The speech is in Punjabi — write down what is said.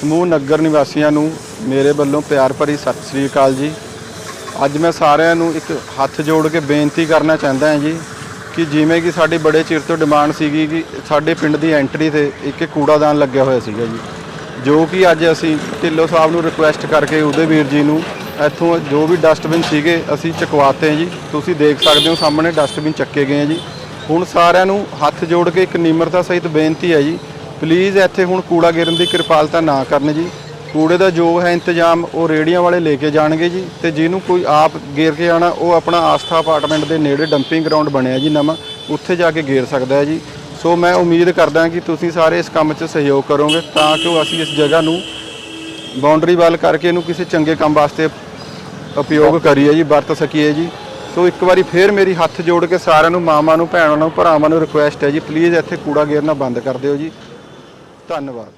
ਸਮੂਹ ਨਗਰ ਨਿਵਾਸੀਆਂ ਨੂੰ ਮੇਰੇ ਵੱਲੋਂ ਪਿਆਰ ਭਰੀ ਸਤਿ ਸ੍ਰੀ ਅਕਾਲ ਜੀ। ਅੱਜ ਮੈਂ ਸਾਰਿਆਂ ਨੂੰ ਇੱਕ ਹੱਥ ਜੋੜ ਕੇ ਬੇਨਤੀ ਕਰਨਾ ਚਾਹੁੰਦਾ ਹਾਂ ਜੀ ਕਿ ਜਿਵੇਂ ਕਿ ਸਾਡੀ ਬੜੇ ਚਿਰ ਤੋਂ ਡਿਮਾਂਡ ਸੀਗੀ ਕਿ ਸਾਡੇ ਪਿੰਡ ਦੀ ਐਂਟਰੀ ਤੇ ਇੱਕ ਕੂੜਾਦਾਨ ਲੱਗਿਆ ਹੋਇਆ ਸੀਗਾ ਜੀ। ਜੋ ਕਿ ਅੱਜ ਅਸੀਂ ਢਿੱਲੋਂ ਸਾਹਿਬ ਨੂੰ ਰਿਕੁਐਸਟ ਕਰਕੇ ਉਹਦੇ ਵੀਰ ਜੀ ਨੂੰ ਇੱਥੋਂ ਜੋ ਵੀ ਡਸਟਬਿਨ ਸੀਗੇ ਅਸੀਂ ਚੁਕਵਾਤੇ ਜੀ। ਤੁਸੀਂ ਦੇਖ ਸਕਦੇ ਹੋ ਸਾਹਮਣੇ ਡਸਟਬਿਨ ਚੱਕੇ ਗਏ ਆ ਜੀ। ਹੁਣ ਸਾਰਿਆਂ ਨੂੰ ਹੱਥ ਜੋੜ ਕੇ ਇੱਕ ਨਿਮਰਤਾ ਸਹਿਤ ਬੇਨਤੀ ਹੈ ਜੀ ਪਲੀਜ਼ ਇੱਥੇ ਹੁਣ ਕੂੜਾ ਗਿਰਨ ਦੀ ਕਿਰਪਾਲਤਾ ਨਾ ਕਰਨ ਜੀ। ਕੂੜੇ ਦਾ ਜੋ ਹੈ ਇੰਤਜ਼ਾਮ ਉਹ ਰੇੜੀਆਂ ਵਾਲੇ ਲੈ ਕੇ ਜਾਣਗੇ ਜੀ ਤੇ ਜਿਹਨੂੰ ਕੋਈ ਆਪ ਗੇਰ ਕੇ ਆਣਾ, ਉਹ ਆਪਣਾ ਆਸਥਾ ਅਪਾਰਟਮੈਂਟ ਦੇ ਨੇੜੇ ਡੰਪਿੰਗ ਗਰਾਊਂਡ ਬਣਿਆ ਜੀ ਨਵਾਂ, ਉੱਥੇ ਜਾ ਕੇ ਗੇਰ ਸਕਦਾ ਹੈ ਜੀ। ਸੋ ਮੈਂ ਉਮੀਦ ਕਰਦਾ ਕਿ ਤੁਸੀਂ ਸਾਰੇ ਇਸ ਕੰਮ 'ਚ ਸਹਿਯੋਗ ਕਰੋਗੇ ਤਾਂ ਕਿ ਅਸੀਂ ਇਸ ਜਗ੍ਹਾ ਨੂੰ ਬਾਉਂਡਰੀ ਵਾਲ ਕਰਕੇ ਇਹਨੂੰ ਕਿਸੇ ਚੰਗੇ ਕੰਮ ਵਾਸਤੇ ਉਪਯੋਗ ਕਰੀਏ ਜੀ, ਵਰਤ ਸਕੀਏ ਜੀ। ਸੋ ਇੱਕ ਵਾਰੀ ਫੇਰ ਮੇਰੀ ਹੱਥ ਜੋੜ ਕੇ ਸਾਰਿਆਂ ਨੂੰ, ਮਾਵਾਂ ਨੂੰ, ਭੈਣਾਂ ਨੂੰ, ਭਰਾਵਾਂ ਨੂੰ ਰਿਕੁਐਸਟ ਹੈ ਜੀ। ਪਲੀਜ਼ ਇੱਥੇ ਕੂੜਾ ਗੇਰਨਾ ਬੰਦ ਕਰ ਦਿਓ ਜੀ। ਧੰਨਵਾਦ।